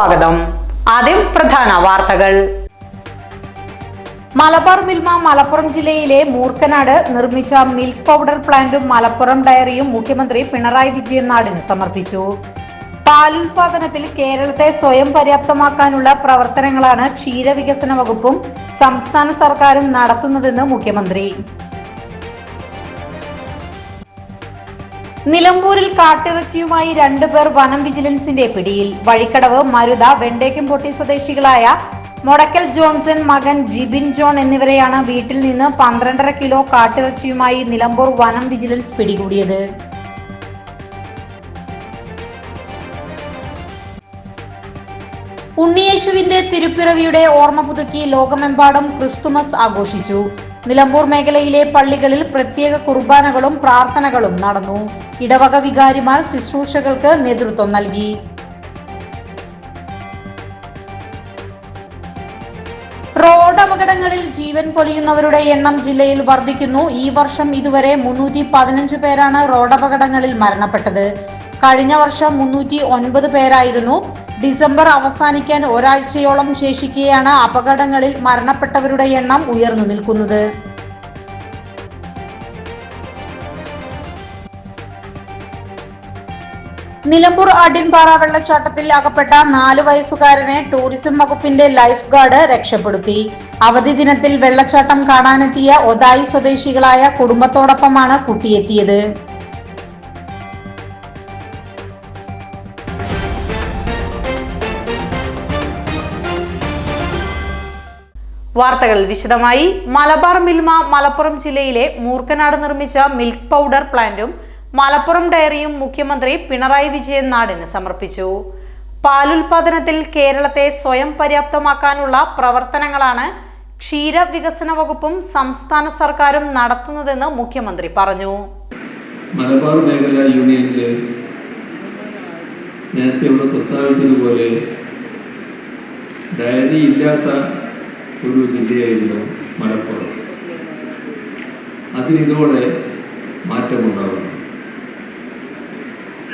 സ്വാഗതം. ആദ്യം പ്രധാന വാർത്തകൾ. മലബാർ മിൽമ മലപ്പുറം ജില്ലയിലെ മൂർക്കനാട് നിർമ്മിച്ച മിൽക്ക് പൗഡർ പ്ലാന്റും മലപ്പുറം ഡയറിയും മുഖ്യമന്ത്രി പിണറായി വിജയൻ നാടിന് സമർപ്പിച്ചു. പാലുൽപാദനത്തിൽ കേരളത്തെ സ്വയം പര്യാപ്തമാക്കാനുള്ള പ്രവർത്തനങ്ങളാണ് ക്ഷീരവികസന വകുപ്പും സംസ്ഥാന സർക്കാരും നടത്തുന്നതെന്ന് മുഖ്യമന്ത്രി. നിലമ്പൂരിൽ കാട്ടിറച്ചിയുമായി രണ്ടുപേർ വനം വിജിലൻസിന്റെ പിടിയിൽ. വഴിക്കടവ് മരുത വെണ്ടേക്കുംപൊട്ടി സ്വദേശികളായ മൊടക്കൽ ജോൺസൺ മകൻ ജിബിൻ ജോൺ എന്നിവരെയാണ് വീട്ടിൽ നിന്ന് പന്ത്രണ്ടര കിലോ കാട്ടിറച്ചിയുമായി നിലമ്പൂർ വനം വിജിലൻസ് പിടികൂടിയത്. ഉണ്ണിയേശുവിന്റെ തിരുപ്പിറവിയുടെ ഓർമ്മ പുതുക്കി ലോകമെമ്പാടും ക്രിസ്തുമസ് ആഘോഷിച്ചു. നിലമ്പൂർ മേഖലയിലെ പള്ളികളിൽ പ്രത്യേക കുർബാനകളും പ്രാർത്ഥനകളും നടന്നു. ഇടവക വികാരിമാർ ശുശ്രൂഷകൾക്ക് നേതൃത്വം നൽകി. റോഡ് അപകടങ്ങളിൽ ജീവൻ പൊലിയുന്നവരുടെ എണ്ണം ജില്ലയിൽ വർദ്ധിക്കുന്നു. ഈ വർഷം ഇതുവരെ മുന്നൂറ്റി പതിനഞ്ച് പേരാണ് റോഡപകടങ്ങളിൽ മരണപ്പെട്ടത്. കഴിഞ്ഞ വർഷം മുന്നൂറ്റി ഒൻപത് പേരായിരുന്നു ഡിസംബർ അവസാനിക്കാൻ ഒരാഴ്ചയോളം ശേഷിക്കെയാണ് അപകടങ്ങളിൽ മരണപ്പെട്ടവരുടെ എണ്ണം ഉയർന്നു നിൽക്കുന്നത്. നിലമ്പൂർ അടിൻപാറ വെള്ളച്ചാട്ടത്തിൽ അകപ്പെട്ട നാല് വയസ്സുകാരനെ ടൂറിസം വകുപ്പിന്റെ ലൈഫ് ഗാർഡ് രക്ഷപ്പെടുത്തി. അവധി ദിനത്തിൽ വെള്ളച്ചാട്ടം കാണാനെത്തിയ ഒതായി സ്വദേശികളായ കുടുംബത്തോടൊപ്പമാണ് കുട്ടിയെത്തിയത്. വാർത്തകൾ വിശദമായി. മലബാർ മിൽമ മലപ്പുറം ജില്ലയിലെ മൂർക്കനാട് നിർമ്മിച്ച മിൽക്ക് പൗഡർ പ്ലാന്റും മലപ്പുറം ഡയറിയും മുഖ്യമന്ത്രി പിണറായി വിജയൻ നാടിന് സമർപ്പിച്ചു. പാലുൽപാദനത്തിൽ കേരളത്തെ സ്വയം പര്യാപ്തമാക്കാനുള്ള പ്രവർത്തനങ്ങളാണ് ക്ഷീര വികസന വകുപ്പും സംസ്ഥാന സർക്കാരും നടത്തുന്നതെന്ന് മുഖ്യമന്ത്രി പറഞ്ഞു. മലബാർ മേഖല യൂണിയനിൽ നേരത്തെ ഇവിടെ പ്രസ്താവിച്ചതുപോലെ ഡയറി ഇല്ലാത്ത ഒരു ജില്ലയായിരുന്നു മലപ്പുറം. അതിനിതോടെ മാറ്റമുണ്ടാകും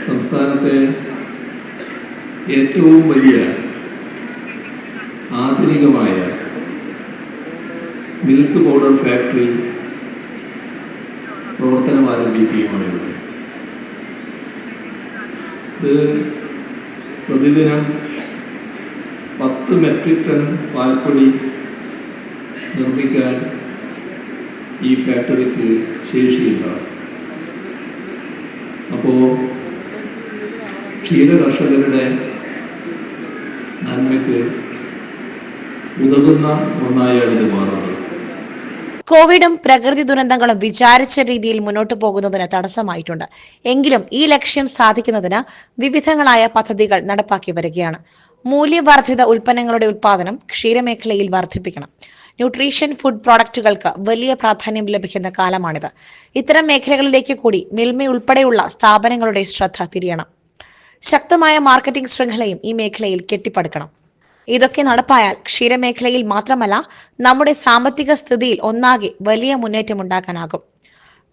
സംസ്ഥാനത്തെ ഏറ്റവും വലിയ ആധുനികമായ മിൽക്ക് പൗഡർ ഫാക്ടറി പ്രവർത്തനം ആരംഭിക്കുകയുമാണ് ഇവിടെ ഇത് പ്രതിദിനം പത്ത് മെട്രിക് ടൺ പാൽപ്പൊടി നിർമ്മിക്കാൻ ഈ ഫാക്ടറിക്ക് ശേഷിയില്ല അപ്പോൾ ക്ഷീര കർഷകരുടെ നന്മയ്ക്ക് ഉതകുന്ന ഒന്നായാണ് ഇത് മാറുന്നത് കോവിഡും പ്രകൃതി ദുരന്തങ്ങളും വിചാരിച്ച രീതിയിൽ മുന്നോട്ടു പോകുന്നതിന് തടസ്സമായിട്ടുണ്ട്. എങ്കിലും ഈ ലക്ഷ്യം സാധിക്കുന്നതിന് വിവിധങ്ങളായ പദ്ധതികൾ നടപ്പാക്കി വരികയാണ്. മൂല്യവർദ്ധിത ഉൽപ്പന്നങ്ങളുടെ ഉൽപ്പാദനം ക്ഷീരമേഖലയിൽ വർദ്ധിപ്പിക്കണം. ന്യൂട്രീഷൻ ഫുഡ് പ്രോഡക്റ്റുകൾക്ക് വലിയ പ്രാധാന്യം ലഭിക്കുന്ന കാലമാണിത്. ഇത്തരം മേഖലകളിലേക്ക് കൂടി മിൽമ ഉൾപ്പെടെയുള്ള സ്ഥാപനങ്ങളുടെ ശ്രദ്ധ തിരിയണം. ശക്തമായ മാർക്കറ്റിംഗ് ശൃംഖലയും ഈ മേഖലയിൽ കെട്ടിപ്പടുക്കണം. ഇതൊക്കെ നടപ്പായാൽ ക്ഷീരമേഖലയിൽ മാത്രമല്ല നമ്മുടെ സാമ്പത്തിക സ്ഥിതിയിൽ ഒന്നാകെ വലിയ മുന്നേറ്റം മുന്നേറ്റമുണ്ടാക്കാനാകും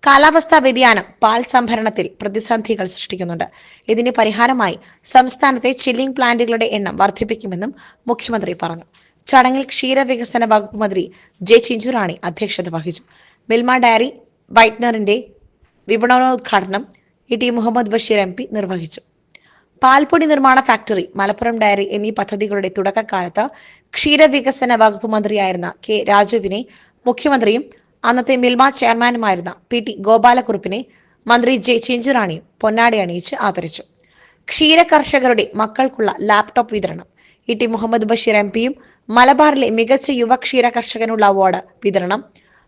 കാലാവസ്ഥാ വ്യതിയാനം പാൽ സംഭരണത്തിൽ പ്രതിസന്ധികൾ സൃഷ്ടിക്കുന്നുണ്ട്. ഇതിന് പരിഹാരമായി സംസ്ഥാനത്തെ ചില്ലിംഗ് പ്ലാന്റുകളുടെ എണ്ണം വർദ്ധിപ്പിക്കുമെന്നും മുഖ്യമന്ത്രി പറഞ്ഞു. ചടങ്ങിൽ ക്ഷീരവികസന വകുപ്പ് മന്ത്രി ജെ ചിഞ്ചുറാണി അധ്യക്ഷത വഹിച്ചു. മിൽമ ഡയറി വൈറ്റ്നറിന്റെ വിപണനോദ്ഘാടനം E T Muhammad Basheer M P നിർവഹിച്ചു. പാൽപ്പൊടി നിർമ്മാണ ഫാക്ടറി മലപ്പുറം ഡയറി എന്നീ പദ്ധതികളുടെ തുടക്കകാലത്ത് ക്ഷീരവികസന വകുപ്പ് മന്ത്രിയായിരുന്ന കെ രാജുവിനെ മുഖ്യമന്ത്രിയും അന്നത്തെ മിൽമ ചെയർമാനുമായിരുന്ന പി ടി ഗോപാലക്കുറുപ്പിനെ മന്ത്രി ജെ ചിഞ്ചുറാണിയും പൊന്നാടി അണിയിച്ച് ആദരിച്ചു. ക്ഷീര കർഷകരുടെ മക്കൾക്കുള്ള ലാപ്ടോപ്പ് വിതരണം E T Muhammad Basheer M പിയും മലബാറിലെ മികച്ച യുവ ക്ഷീര കർഷകനുള്ള അവാർഡ് വിതരണം.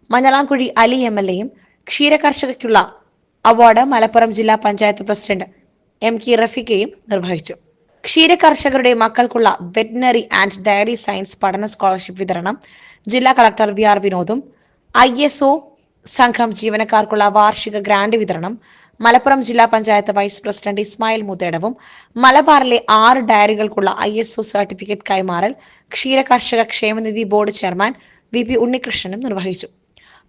മഞ്ഞളാംകുഴി അലി എം എൽ എയും ക്ഷീര കർഷകയ്ക്കുള്ള അവാർഡ് മലപ്പുറം ജില്ലാ പഞ്ചായത്ത് പ്രസിഡന്റ് എം കെ റഫീഖയും നിർവഹിച്ചു. ക്ഷീര കർഷകരുടെ മക്കൾക്കുള്ള വെറ്റിനറി ആൻഡ് ഡയറി സയൻസ് പഠന സ്കോളർഷിപ്പ് വിതരണം ജില്ലാ കളക്ടർ വി ആർ വിനോദും ഐ എസ് ഒ സംഘം ജീവനക്കാർക്കുള്ള വാർഷിക ഗ്രാന്റ് വിതരണം മലപ്പുറം ജില്ലാ പഞ്ചായത്ത് വൈസ് പ്രസിഡന്റ് ഇസ്മായിൽ മുതേടവും മലബാറിലെ ആറ് ഡയറികൾക്കുള്ള ഐ എസ് ഒ സർട്ടിഫിക്കറ്റ് കൈമാറൽ ക്ഷീര കർഷക ക്ഷേമനിധി ബോർഡ് ചെയർമാൻ വി പി ഉണ്ണികൃഷ്ണനും നിർവഹിച്ചു.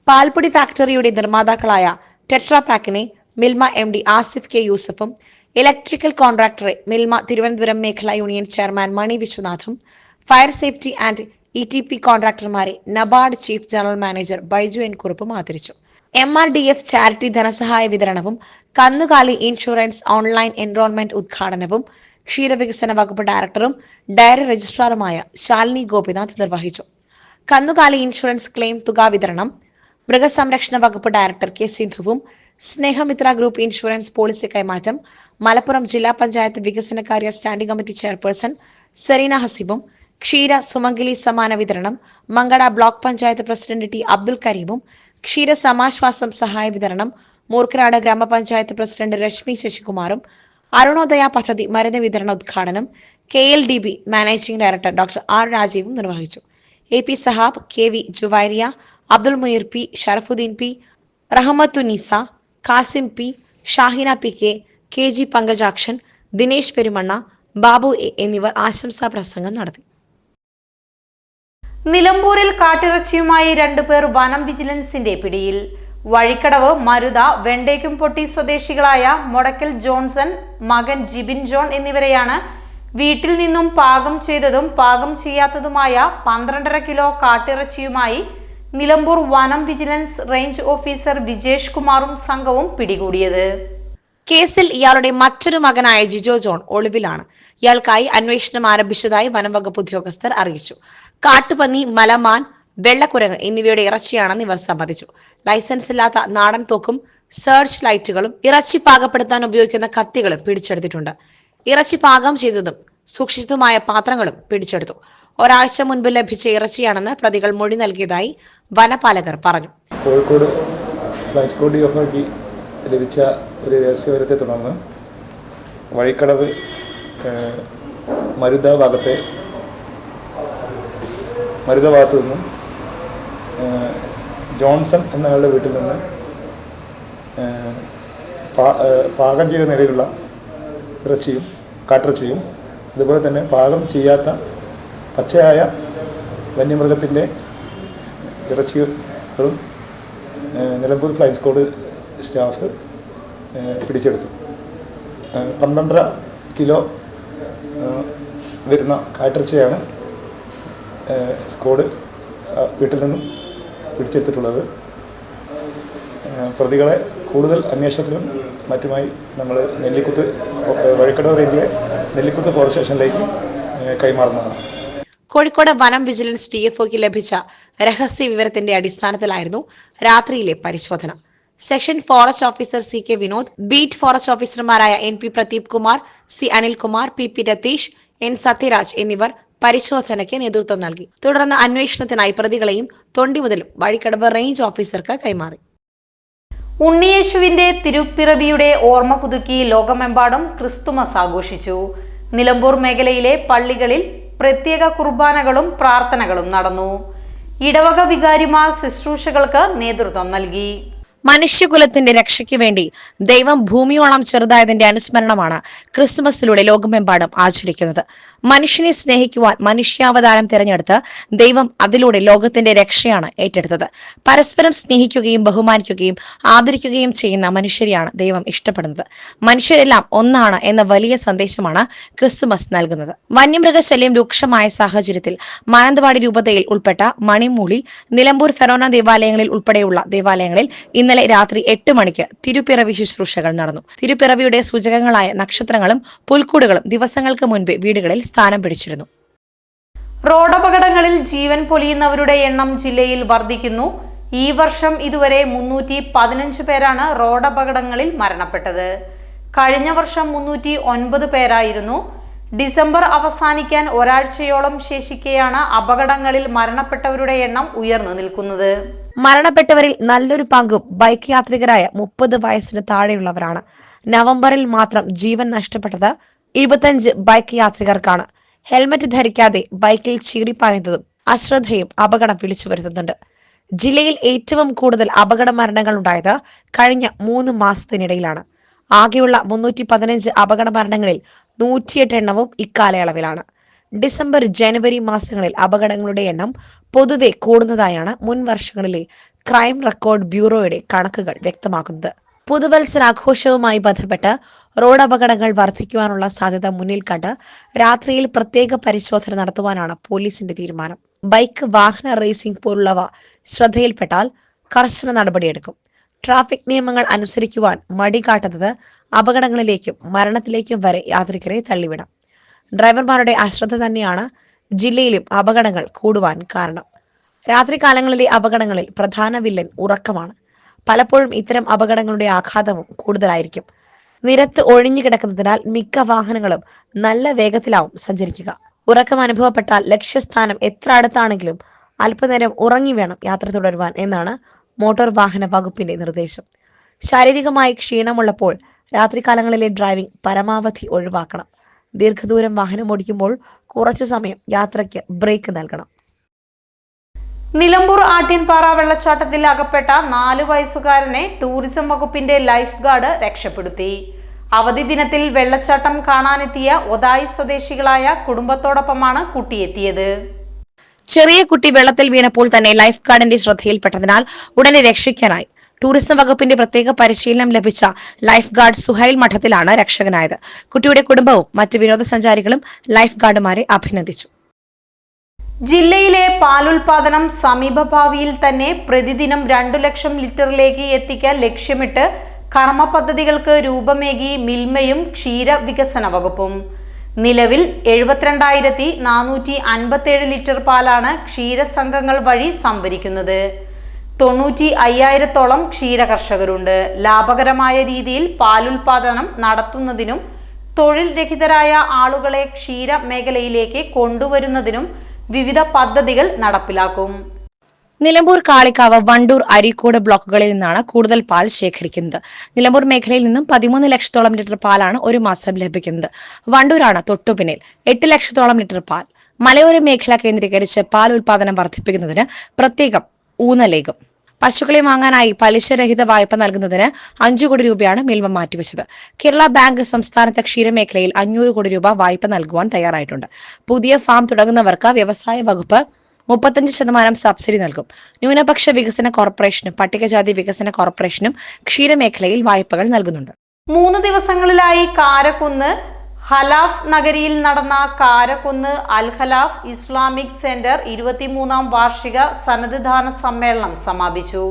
പാൽപ്പൊടി ഫാക്ടറിയുടെ നിർമ്മാതാക്കളായ Tetra പാക്കിനെ Milma M D Asif K യൂസഫും electrical കോൺട്രാക്ടറെ മിൽമ തിരുവനന്തപുരം മേഖലാ union chairman Mani വിശ്വനാഥും fire safety and E T P കോൺട്രാക്ടർമാരെ NABARD chief general manager Baiju N കുറുപ്പും ആദരിച്ചു. M R D F charity ധനസഹായ വിതരണവും കന്നുകാലി ഇൻഷുറൻസ് ഓൺലൈൻ എൻറോൾമെന്റ് ഉദ്ഘാടനവും ക്ഷീരവികസന വകുപ്പ് ഡയറക്ടറും ഡയറി രജിസ്ട്രാറുമായ ശാലിനി ഗോപിനാഥ് നിർവഹിച്ചു. കന്നുകാലി ഇൻഷുറൻസ് ക്ലെയിം തുക വിതരണം മൃഗസംരക്ഷണ വകുപ്പ് ഡയറക്ടർ കെ സിന്ധുവും സ്നേഹമിത്ര ഗ്രൂപ്പ് ഇൻഷുറൻസ് പോളിസി കൈമാറ്റം മലപ്പുറം ജില്ലാ പഞ്ചായത്ത് വികസനകാര്യ സ്റ്റാൻഡിംഗ് കമ്മിറ്റി ചെയർപേഴ്സൺ സെറീന ഹസീബും ക്ഷീര സുമംഗലി സമാന വിതരണം Mankada block panchayat president T Abdul കരീമും ക്ഷീര സമാശ്വാസം സഹായ വിതരണം മൂർക്കനാട് ഗ്രാമപഞ്ചായത്ത് പ്രസിഡന്റ് രശ്മി ശശികുമാറും അരുണോദയ പദ്ധതി മരുന്ന് വിതരണ ഉദ്ഘാടനം K L D B managing director doctor R രാജീവും നിർവഹിച്ചു. A P Sahab K V Juvairiya Abdul Muneer P Sharafuddin P Rahmathunisa Kasim P Shahina P K K G Pankajakshan Dinesh Perumanna Babu എന്നിവർ ആശംസാ പ്രസംഗം നടത്തി. നിലമ്പൂരിൽ കാട്ടിറച്ചിയുമായി രണ്ടുപേർ വനം വിജിലൻസിന്റെ പിടിയിൽ. വഴിക്കടവ് മരുത വെണ്ടേക്കുംപൊട്ടി സ്വദേശികളായ മൊടക്കൽ ജോൺസൺ മകൻ ജിബിൻ ജോൺ എന്നിവരെയാണ് വീട്ടിൽ നിന്നും പാകം ചെയ്തതും പാകം ചെയ്യാത്തതുമായ പന്ത്രണ്ടര കിലോ കാട്ടിറച്ചിയുമായി നിലമ്പൂർ വനം വിജിലൻസ് റേഞ്ച് ഓഫീസർ വിജേഷ് കുമാറും സംഘവും പിടികൂടിയത്. കേസിൽ ഇയാളുടെ മറ്റൊരു മകനായ ജിജോ ജോൺ ഒളിവിലാണ്. ഇയാൾക്കായി അന്വേഷണം ആരംഭിച്ചതായി വനംവകുപ്പ് ഉദ്യോഗസ്ഥർ അറിയിച്ചു. കാട്ടുപന്നി മലമാൻ വെള്ളക്കുരങ്ങ് എന്നിവയുടെ ഇറച്ചിയാണെന്ന് ഇവർ സമ്മതിച്ചു ലൈസൻസ് ഇല്ലാത്ത നാടൻ തോക്കും സെർച്ച് ലൈറ്റുകളും ഇറച്ചി പാകപ്പെടുത്താൻ ഉപയോഗിക്കുന്ന കത്തികളും പിടിച്ചെടുത്തിട്ടുണ്ട്. ഇറച്ചി പാകം ചെയ്തതും സൂക്ഷിച്ചതുമായ പാത്രങ്ങളും പിടിച്ചെടുത്തു. ഒരാഴ്ച മുൻപ് ലഭിച്ച ഇറച്ചിയാണെന്ന് പ്രതികൾ മൊഴി നൽകിയതായി വനപാലകർ പറഞ്ഞു. കോഴിക്കോട് ഫ്ലൈ കോഡ് എഫ് ലഭിച്ച ഒരു രഹസ്യവിവരത്തെ തുടർന്ന് വഴിക്കടവ് മരുദ ഭാഗത്തെ മരുത ഭാഗത്തു നിന്നും ജോൺസൺ എന്നയാളുടെ വീട്ടിൽ നിന്ന് പാകം ചെയ്ത നിലയിലുള്ള ഇറച്ചിയും കാട്ടിറച്ചിയും അതുപോലെ തന്നെ പാകം ചെയ്യാത്ത പച്ചയായ വന്യമൃഗത്തിന്റെ ഇറച്ചികളും നിലമ്പൂർ ഫ്ലൈ സ്ക്വാഡ് സ്റ്റാഫ് പിടിച്ചെടുത്തു. പന്ത്രണ്ടര കിലോ വരുന്ന കാട്ടിറച്ചിയാണ് സ്ക്വാഡ് ആ വീട്ടിൽ നിന്നും പിടിച്ചെടുത്തിട്ടുള്ളത്. പ്രതികളെ കൂടുതൽ അന്വേഷണത്തിനും മറ്റുമായി നമ്മൾ നെല്ലിക്കുത്ത് വഴിക്കടവ് റേഞ്ചിലെ നെല്ലിക്കുത്ത് ഫോറസ്റ്റ് സ്റ്റേഷനിലേക്ക് കൈമാറുന്നതാണ്. കോഴിക്കോട് വനം വിജിലൻസ് ഡി എഫ് ലഭിച്ച രഹസ്യ വിവരത്തിന്റെ അടിസ്ഥാനത്തിലായിരുന്നു രാത്രിയിലെ പരിശോധന. Section forest officer C K Vinod beat forest ഓഫീസർമാരായ N P Pradeep Kumar C Anilkumar P P Ratheesh N Sathyaraj എന്നിവർ പരിശോധനയ്ക്ക് നേതൃത്വം നൽകി. തുടർന്ന് അന്വേഷണത്തിനായി പ്രതികളെയും തൊണ്ടി മുതൽ വഴിക്കടവ് റേഞ്ച് ഓഫീസർക്ക് കൈമാറി. ഉണ്ണിയേശുവിന്റെ തിരുപ്പിറവിയുടെ ഓർമ്മ പുതുക്കി ലോകമെമ്പാടും ക്രിസ്തുമസ് ആഘോഷിച്ചു. നിലമ്പൂർ മേഖലയിലെ പള്ളികളിൽ പ്രത്യേക കുർബാനകളും പ്രാർത്ഥനകളും നടന്നു. ഇടവക വികാരിമാർ ശുശ്രൂഷകൾക്ക് നേതൃത്വം നൽകി. മനുഷ്യകുലത്തിന്റെ രക്ഷയ്ക്ക് വേണ്ടി ദൈവം ഭൂമിയോളം ചെറുതായതിന്റെ അനുസ്മരണമാണ് ക്രിസ്തുമസിലൂടെ ലോകമെമ്പാടും ആചരിക്കുന്നത്. മനുഷ്യനെ സ്നേഹിക്കുവാൻ മനുഷ്യാവതാരം തിരഞ്ഞെടുത്ത് ദൈവം അതിലൂടെ ലോകത്തിന്റെ രക്ഷയാണ് ഏറ്റെടുത്തത്. പരസ്പരം സ്നേഹിക്കുകയും ബഹുമാനിക്കുകയും ആദരിക്കുകയും ചെയ്യുന്ന മനുഷ്യരെയാണ് ദൈവം ഇഷ്ടപ്പെടുന്നത്. മനുഷ്യരെല്ലാം ഒന്നാണ് എന്ന വലിയ സന്ദേശമാണ് ക്രിസ്തുമസ് നൽകുന്നത്. വന്യമൃഗശല്യം രൂക്ഷമായ സാഹചര്യത്തിൽ മാനന്തവാടി രൂപതയിൽ ഉൾപ്പെട്ട മണിമൂളി നിലമ്പൂർ ഫെറോന ദേവാലയങ്ങളിൽ ഉൾപ്പെടെയുള്ള ദേവാലയങ്ങളിൽ ഇന്നലെ രാത്രി എട്ട് മണിക്ക് തിരുപ്പിറവി ശുശ്രൂഷകൾ നടന്നു. തിരുപ്പിറവിയുടെ സൂചകങ്ങളായ നക്ഷത്രങ്ങളും പുൽക്കൂടുകളും ദിവസങ്ങൾക്ക് മുൻപേ വീടുകളിൽ സ്ഥാനം പിടിച്ചിരുന്നു. റോഡപകടങ്ങളിൽ ജീവൻ പൊലിയുന്നവരുടെ എണ്ണം ജില്ലയിൽ വർദ്ധിക്കുന്നു. ഈ വർഷം ഇതുവരെ മുന്നൂറ്റി പതിനഞ്ച് പേരാണ് റോഡപകടങ്ങളിൽ മരണപ്പെട്ടത്. കഴിഞ്ഞ വർഷം മുന്നൂറ്റി ഒൻപത് പേരായിരുന്നു. ഡിസംബർ അവസാനിക്കാൻ ഒരാഴ്ചയോളം ശേഷിക്കെയാണ് അപകടങ്ങളിൽ മരണപ്പെട്ടവരുടെ എണ്ണം ഉയർന്നു നിൽക്കുന്നത്. മരണപ്പെട്ടവരിൽ നല്ലൊരു പങ്കും ബൈക്ക് യാത്രികരായ മുപ്പത് വയസ്സിന് താഴെയുള്ളവരാണ്. നവംബറിൽ മാത്രം ജീവൻ നഷ്ടപ്പെട്ടത് ഇരുപത്തഞ്ച് ബൈക്ക് യാത്രികർക്കാണ് ഹെൽമറ്റ് ധരിക്കാതെ ബൈക്കിൽ ചീറിപ്പായുന്നതും അശ്രദ്ധയും അപകടം വിളിച്ചു വരുത്തുന്നുണ്ട്. ജില്ലയിൽ ഏറ്റവും കൂടുതൽ അപകട മരണങ്ങൾ ഉണ്ടായത് കഴിഞ്ഞ മൂന്ന് മാസത്തിനിടയിലാണ്. ആകെയുള്ള മുന്നൂറ്റി പതിനഞ്ച് അപകട മരണങ്ങളിൽ നൂറ്റിയെട്ട് എണ്ണവും ഇക്കാലയളവിലാണ്. ഡിസംബർ ജനുവരി മാസങ്ങളിൽ അപകടങ്ങളുടെ എണ്ണം പൊതുവെ കൂടുന്നതായാണ് മുൻ വർഷങ്ങളിലെ ക്രൈം റെക്കോർഡ് ബ്യൂറോയുടെ കണക്കുകൾ വ്യക്തമാക്കുന്നത്. പുതുവത്സരാഘോഷവുമായി ബന്ധപ്പെട്ട് റോഡ് അപകടങ്ങൾ വർദ്ധിക്കുവാനുള്ള സാധ്യത മുന്നിൽ കണ്ട് രാത്രിയിൽ പ്രത്യേക പരിശോധന നടത്തുവാനാണ് പോലീസിന്റെ തീരുമാനം. ബൈക്ക് വാഹന റേസിംഗ് പോലുള്ളവ ശ്രദ്ധയിൽപ്പെട്ടാൽ കർശന നടപടിയെടുക്കും. ട്രാഫിക് നിയമങ്ങൾ അനുസരിക്കുവാൻ മടി കാട്ടുന്നത് അപകടങ്ങളിലേക്കും മരണത്തിലേക്കും വരെ യാത്രികരെ തള്ളിവിടാം. ഡ്രൈവർമാരുടെ അശ്രദ്ധ തന്നെയാണ് ജില്ലയിലും അപകടങ്ങൾ കൂടുവാൻ കാരണം. രാത്രികാലങ്ങളിലെ അപകടങ്ങളിൽ പ്രധാന വില്ലൻ ഉറക്കമാണ്. പലപ്പോഴും ഇത്തരം അപകടങ്ങളുടെ ആഘാതവും കൂടുതലായിരിക്കും. നിരത്ത് ഒഴിഞ്ഞു കിടക്കുന്നതിനാൽ മിക്ക വാഹനങ്ങളും നല്ല വേഗത്തിലാവും സഞ്ചരിക്കുക. ഉറക്കം അനുഭവപ്പെട്ടാൽ ലക്ഷ്യസ്ഥാനം എത്ര അടുത്താണെങ്കിലും അല്പനേരം ഉറങ്ങി വേണം യാത്ര തുടരുവാൻ എന്നാണ് മോട്ടോർ വാഹന വകുപ്പിന്റെ നിർദ്ദേശം. ശാരീരികമായി ക്ഷീണമുള്ളപ്പോൾ രാത്രികാലങ്ങളിലെ ഡ്രൈവിംഗ് പരമാവധി ഒഴിവാക്കണം. ദീർഘദൂരം വാഹനം ഓടിക്കുമ്പോൾ കുറച്ചു സമയം യാത്രയ്ക്ക് ബ്രേക്ക് നൽകണം. നിലമ്പൂർ ആട്ടിൻപാറ വെള്ളച്ചാട്ടത്തിൽ അകപ്പെട്ട നാലു വയസ്സുകാരനെ ടൂറിസം വകുപ്പിന്റെ ലൈഫ് ഗാർഡ് രക്ഷപ്പെടുത്തി. അവധി ദിനത്തിൽ വെള്ളച്ചാട്ടം കാണാനെത്തിയ ഒതായി സ്വദേശികളായ കുടുംബത്തോടൊപ്പമാണ് കുട്ടിയെത്തിയത്. ചെറിയ കുട്ടി വെള്ളത്തിൽ വീണപ്പോൾ തന്നെ ലൈഫ് ഗാർഡിന്റെ ശ്രദ്ധയിൽപ്പെട്ടതിനാൽ ഉടനെ രക്ഷിക്കാനായി ടൂറിസം വകുപ്പിന്റെ പ്രത്യേക പരിശീലനം ലഭിച്ച ലൈഫ് ഗാർഡ് സുഹൈൽ മഠത്തിലാണ് രക്ഷകനായത്. കുട്ടിയുടെ കുടുംബവും മറ്റ് വിനോദസഞ്ചാരികളും ലൈഫ് ഗാർഡുമാരെ അഭിനന്ദിച്ചു. ജില്ലയിലെ പാലുൽപാദനം സമീപഭാവിയിൽ തന്നെ പ്രതിദിനം രണ്ടു ലക്ഷം ലിറ്ററിലേക്ക് എത്തിക്കാൻ ലക്ഷ്യമിട്ട് കർമ്മ പദ്ധതികൾക്ക് രൂപമേകി മിൽമയും ക്ഷീര വികസന വകുപ്പും. നിലവിൽ എഴുപത്തിരണ്ടായിരത്തി നാനൂറ്റി അൻപത്തേഴ് ലിറ്റർ പാലാണ് ക്ഷീരസംഘങ്ങൾ വഴി സംഭരിക്കുന്നത്. തൊണ്ണൂറ്റി അയ്യായിരത്തോളം ക്ഷീര കർഷകരുണ്ട്. ലാഭകരമായ രീതിയിൽ പാലുൽപാദനം നടത്തുന്നതിനും തൊഴിൽ രഹിതരായ ആളുകളെ ക്ഷീര മേഖലയിലേക്ക് കൊണ്ടുവരുന്നതിനും വിവിധ പദ്ധതികൾ നടപ്പിലാക്കും. നിലമ്പൂർ കാളിക്കാവ് വണ്ടൂർ അരീക്കോട് ബ്ലോക്കുകളിൽ നിന്നാണ് കൂടുതൽ പാൽ ശേഖരിക്കുന്നത്. നിലമ്പൂർ മേഖലയിൽ നിന്നും പതിമൂന്ന് ലക്ഷത്തോളം ലിറ്റർ പാലാണ് ഒരു മാസം ലഭിക്കുന്നത്. വണ്ടൂരാണ് തൊട്ടുപിന്നിൽ എട്ട് ലക്ഷത്തോളം ലിറ്റർ പാൽ. മലയോര മേഖല കേന്ദ്രീകരിച്ച് പാൽ ഉൽപാദനം വർദ്ധിപ്പിക്കുന്നതിന് പ്രത്യേകം ഊന്നലേകും. പശുക്കളെ വാങ്ങാനായി പലിശരഹിത വായ്പ നൽകുന്നതിന് അഞ്ചു കോടി രൂപയാണ് മിൽമ മാറ്റിവെച്ചത്. കേരള ബാങ്ക് സംസ്ഥാനത്തെ ക്ഷീരമേഖലയിൽ അഞ്ഞൂറ് കോടി രൂപ വായ്പ നൽകുവാൻ തയ്യാറായിട്ടുണ്ട്. പുതിയ ഫാം തുടങ്ങുന്നവർക്ക് വ്യവസായ വകുപ്പ് മുപ്പത്തഞ്ച് ശതമാനം സബ്സിഡി നൽകും. ന്യൂനപക്ഷ വികസന കോർപ്പറേഷനും പട്ടികജാതി വികസന കോർപ്പറേഷനും ക്ഷീരമേഖലയിൽ വായ്പകൾ നൽകുന്നുണ്ട്. മൂന്ന് ദിവസങ്ങളിലായി കാരക്കുന്ന് ഹലാഫ് നഗരിയിൽ നടന്ന കാരക്കുന്ന് അൽ ഹലാഫ് ഇസ്ലാമിക് സെന്റർ ഇരുപത്തിമൂന്നാം വാർഷിക സന്നദ്ധദാന സമ്മേളനം സമാപിച്ചു.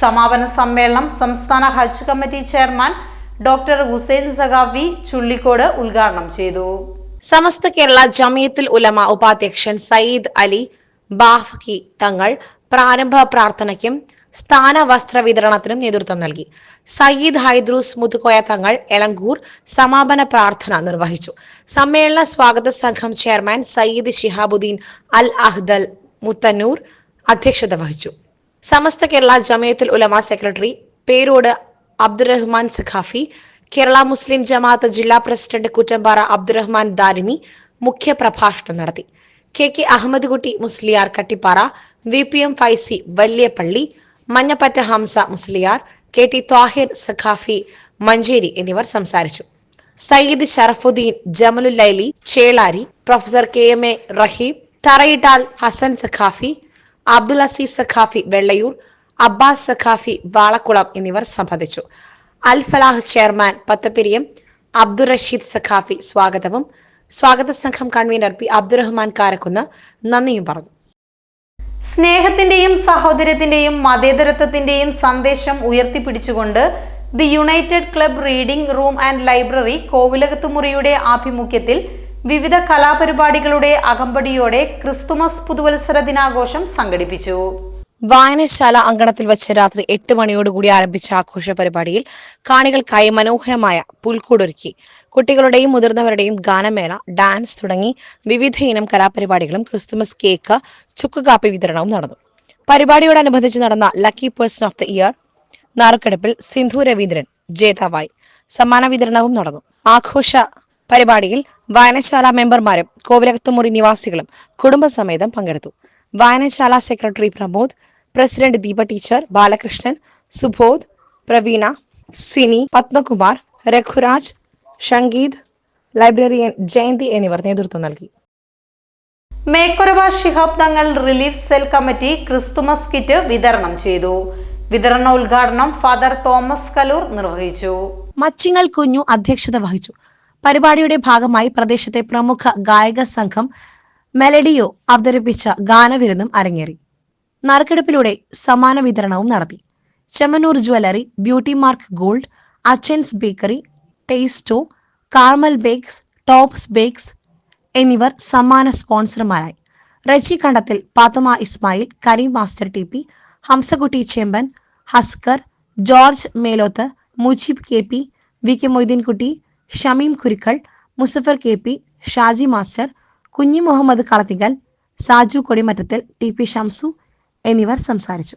സമാപന സമ്മേളനം സംസ്ഥാന Hajj committee chairman doctor Hussain Saqafi Chullikode ഉദ്ഘാടനം ചെയ്തു. സമസ്ത കേരള ജമിയത്തുൽ ഉലമ ഉപാധ്യക്ഷൻ സയ്യിദ് അലി ബാഫ്കി തങ്ങൾ പ്രാരംഭ പ്രാർത്ഥനയ്ക്കും സ്ഥാന വസ്ത്ര വിതരണത്തിനും നേതൃത്വം നൽകി. സയ്യിദ് ഹൈദ്രൂസ് മുതുകോയ തങ്ങൾ എളങ്കൂർ സമാപന പ്രാർത്ഥന നിർവഹിച്ചു. സമ്മേളന സ്വാഗത സംഘം ചെയർമാൻ സയ്യിദ് ഷിഹാബുദ്ദീൻ അൽ അഹ്ദൽ മുത്തന്നൂർ അധ്യക്ഷത വഹിച്ചു. സമസ്ത കേരള ജമയത്തുൽ ഉലമ സെക്രട്ടറി പേരോട് അബ്ദുറഹ്മാൻ സഖാഫി കേരള മുസ്ലിം ജമാഅത്ത് ജില്ലാ പ്രസിഡന്റ് കുറ്റമ്പാറ അബ്ദുറഹ്മാൻ ദാരിമി മുഖ്യ പ്രഭാഷണം നടത്തി. K K Ahmed Kutty Musliyar Kattippara V P M Faizy Valiyapalli Manjappatta Hamza Musliyar K T Thahir Saqafi Manjeri എന്നിവർ സംസാരിച്ചു. Sayyid Sharafuddin Jamalul Laili Chelari professor K M A Raheem Tharayittal Hassan Saqafi Abdul Azeez Saqafi Vellayur Abbas Saqafi Valakkulam എന്നിവർ സംബന്ധിച്ചു. Al Falah chairman Pathappiriyam Abdul Rasheed Saqafi സ്വാഗതവും. സ്വാഗത സംഘം convener P Abdurahman Karakunnu നന്ദിയും പറഞ്ഞു. സ്നേഹത്തിന്റെയും സഹോദര്യത്തിന്റെയും മതേതരത്വത്തിന്റെയും സന്ദേശം ഉയർത്തിപ്പിടിച്ചുകൊണ്ട് the united club reading room and library കോവിലകത്തുമുറിയുടെ ആഭിമുഖ്യത്തിൽ വിവിധ കലാപരിപാടികളുടെ അകമ്പടിയോടെ ക്രിസ്തുമസ് പുതുവത്സര ദിനാഘോഷം സംഘടിപ്പിച്ചു. വായനശാല അങ്കണത്തിൽ വെച്ച് രാത്രി എട്ട് മണിയോടുകൂടി ആരംഭിച്ച ആഘോഷ പരിപാടിയിൽ കാണികൾക്കായി മനോഹരമായ പുൽക്കൂടൊരുക്കി. കുട്ടികളുടെയും മുതിർന്നവരുടെയും ഗാനമേള ഡാൻസ് തുടങ്ങി വിവിധ ഇനം കലാപരിപാടികളും ക്രിസ്തുമസ് കേക്ക് ചുക്കുകാപ്പി വിതരണവും നടന്നു. പരിപാടിയോടനുബന്ധിച്ച് നടന്ന lucky person of the year നറുക്കെടുപ്പിൽ Sindhu Raveendran ജേതാവായി സമ്മാന വിതരണവും നടന്നു. ആഘോഷ പരിപാടിയിൽ വായനശാല മെമ്പർമാരും കോവിലകത്തുമുറി നിവാസികളും കുടുംബസമേതം പങ്കെടുത്തു. വായനശാല secretary Pramod president Deepa teacher Balakrishnan Subodh Praveena Sini Padmakumar Raghuraj Shangeeth librarian Jayanthi എന്നിവർ നേതൃത്വം നൽകി. Mekkorava Shihab Thangal relief cell committee Christmas kit വിതരണം ചെയ്തു. വിതരണോദ്ഘാടനം ഫാദർ തോമസ് കലൂർ നിർവഹിച്ചു. മച്ചിങ്ങൽ കുഞ്ഞു അധ്യക്ഷത വഹിച്ചു. പരിപാടിയുടെ ഭാഗമായി പ്രദേശത്തെ പ്രമുഖ ഗായക സംഘം മെലഡിയോ അവതരിപ്പിച്ച ഗാനവിരുന്നും അരങ്ങേറി. നറുക്കെടുപ്പിലൂടെ സമാന വിതരണവും നടത്തി. Chemmanur jewellery beauty mark gold Achans bakery Tasto Carmel bakes tops bakes എന്നിവർ സമ്മാന സ്പോൺസർമാരായി. Reji Kandathil Pathuma Ismail Kareem master T P Hamsakutty Chemban Haskar George Meloth Mujeeb K P V K Moideenkutty Shameem Kurukkal Muzaffar K P Shaji master Kunhi Muhammad Kalathingal Saju Kodimattathil T P Shamsu എന്നിവർ സംസാരിച്ചു.